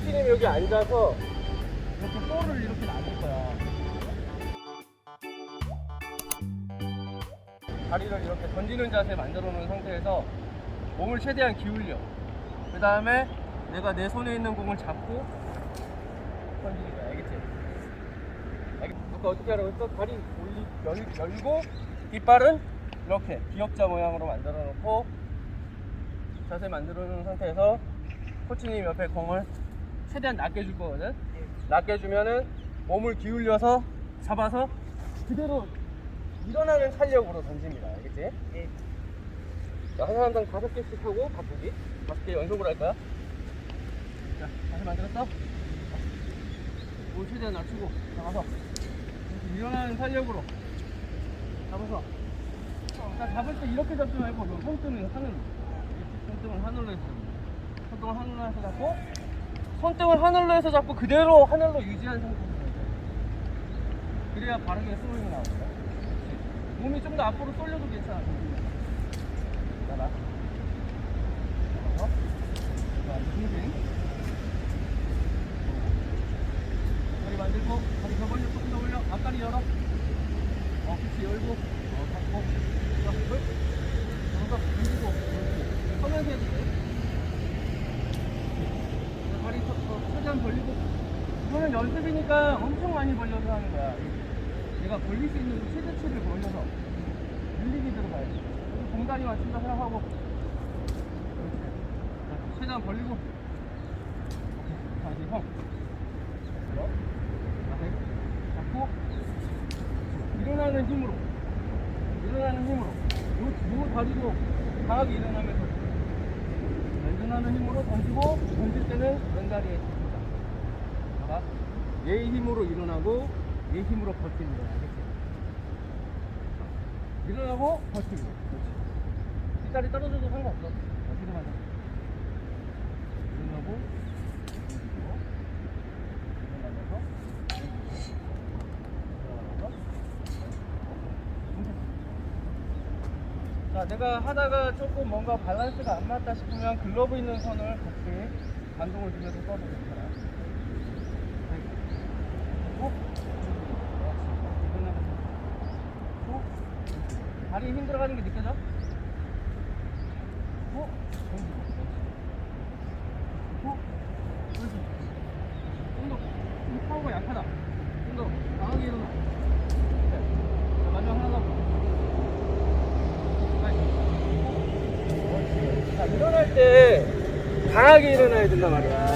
코치님이 여기 앉아서 이렇게 볼을 이렇게 놔줄 거야. 다리를 이렇게 던지는 자세 만들어 놓은 상태에서 몸을 최대한 기울여. 그 다음에 내가 내 손에 있는 공을 잡고 던지는 거야. 알겠지? 알겠... 아까 어떻게 하라고 했어? 다리 올리, 열, 열고 이빨은 이렇게 기역자 모양으로 만들어 놓고 자세 만들어 놓은 상태에서 코치님 옆에 공을 최대한 낮게 줄 거거든. 낮게 주면은 몸을 기울여서 잡아서 그대로 일어나는 탄력으로 던집니다. 알겠지? 자, 한 사람당 다섯 개씩 하고 바꾸기. 다섯 개 연속으로 할 거야. 자, 다시 만들었어? 몸 최대한 낮추고 잡아서 이렇게 일어나는 탄력으로 잡아서 자, 잡을 때 이렇게 잡지 말고 너 손등을 하늘로 손등을 하늘로 해서. 손등을 하늘로 해서 잡고 손등을 하늘로 해서 잡고 그대로 하늘로 유지한 돼. 그래야 바르게 스윙이 나오거든 몸이 좀 더 앞으로 쏠려도 괜찮아 나나 어? 자 빙빙 다리 만들고 다리 더 벌려 조금 더 벌려 앞다리 열어 어 그치 열고 어 닫고 자 둘. 잡아서 던지고 그렇지 서면서 해도 돼 자, 다리 더, 벌리고 이거는 연습이니까 엄청 많이 벌려서 하는 거야. 내가 벌릴 수 있는 최대치를 벌려서 밀리기 들어가야 돼 여기 공다리 맞춘다 생각하고 그렇지 자, 최대한 벌리고 이제 형. 잡고 일어나는 힘으로 일어나는 힘으로. 요, 요 다리도 강하게 일어나면서 일어나는 힘으로 던지고 때는 왼다리에 짚니다 봐봐 얘 힘으로 일어나고 얘 힘으로 버티는 거야 알겠지? 일어나고 버티고 그렇지 뒷다리 떨어져도 상관없어 어떻게 맞아 일어나고 버티고 일어나면서 일어나면서 자, 내가 하다가 조금 뭔가 밸런스가 안 맞다 싶으면 글러브 있는 선을 같이 반동을 주면서. 어? 어? 다리 힘 들어가는 게 느껴져? 어? 어? 그렇지. 좀더 좀 파워가 약하다. 좀더 강하게 일어나. 네. 자, 마지막 하나 더. 자, 일어날 때 강하게 일어나야 된단 말이야.